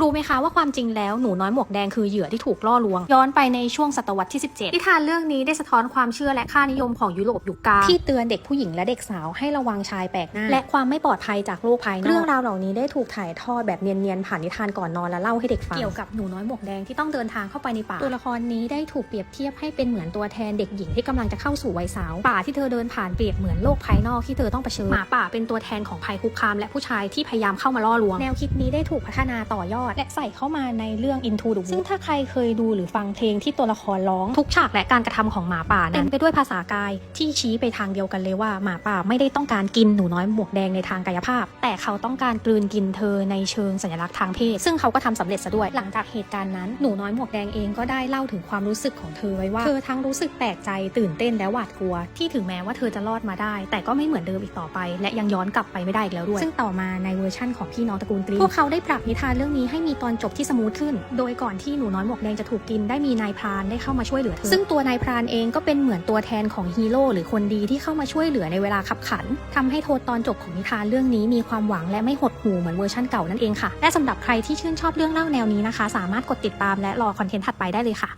รู้ไหมคะว่าความจริงแล้วหนูน้อยหมวกแดงคือเหยื่อที่ถูกล่อลวง ย้อนไปในช่วงศตวรรษที่ 17นิทานเรื่องนี้ได้สะท้อนความเชื่อและค่านิยมของยุโรปยุคกลางที่เตือนเด็กผู้หญิงและเด็กสาวให้ระวังชายแปลกหน้าและความไม่ปลอดภัยจากโลกภายนอกเรื่องราวเหล่านี้ได้ถูกถ่ายทอดแบบเนียนๆผ่านนิทานก่อนนอนและเล่าให้เด็กฟังเกี่ยวกับหนูน้อยหมวกแดงที่ต้องเดินทางเข้าไปในป่าตัวละครนี้ได้ถูกเปรียบเทียบให้เป็นเหมือนตัวแทนเด็กหญิงที่กำลังจะเข้าสู่วัยสาวป่าที่เธอเดินผ่านเปรียบเหมือนโลกภายนอกที่เธอต้องเผชิญหมาป่าเป็นตัวแทนของภัยคุกคาม และผู้ชายที่พยายามเข้ามาล่อลวง แนวคิดนี้ได้ถูกพัฒนาต่อยอดและใส่เข้ามาในเรื่อง Into the Woods ซึ่งถ้าใครเคยดูหรือฟังเพลงที่ตัวละครร้องทุกฉากและการกระทำของหมาป่านั้นเต็มไปด้วยภาษากายที่ชี้ไปทางเดียวกันเลยว่าหมาป่าไม่ได้ต้องการกินหนูน้อยหมวกแดงในทางกายภาพ แต่เขาต้องการกลืนกินเธอในเชิงสัญลักษณ์ทางเพศ ซึ่งเขาก็ทำสำเร็จซะด้วยหลังจากเหตุการณ์นั้นหนูน้อยหมวกแดงเองก็ได้เล่าถึงความรู้สึกของเธอไว้ว่าเธอทั้งรู้สึกแปลกใจตื่นเต้นและหวาดกลัว ที่ถึงแม้ว่าเธอจะรอดมาได้ แต่ก็ไม่เหมือนเดิมอีกต่อไป และยังย้อนกลับไปไม่ได้อีกแล้วด้วย ซึ่งต่อมาในเวอร์ชั่นของพี่น้องตระกูลกรีนพวกเขาได้ปรับนิทานเรื่องนี้ให้มีตอนจบที่สมูทขึ้น โดยก่อนที่หนูน้อยหมวกแดงจะถูกกินได้มีนายพรานได้เข้ามาช่วยเหลือเธอ ซึ่งตัวนายพรานเองก็เป็นเหมือนตัวแทนของฮีโร่หรือคนดีที่เข้ามาช่วยเหลือในเวลาขับขันทำให้โทตอนจบของนิทานเรื่องนี้มีความหวังและไม่หดหู่เหมือนเวอร์ชั่นเก่านั่นเองค่ะ และสำหรับใครที่ชื่นชอบเรื่องเล่าแนวนี้นะคะ สามารถกดติดตามและรอคอนเทนต์ถัดไปได้เลยค่ะ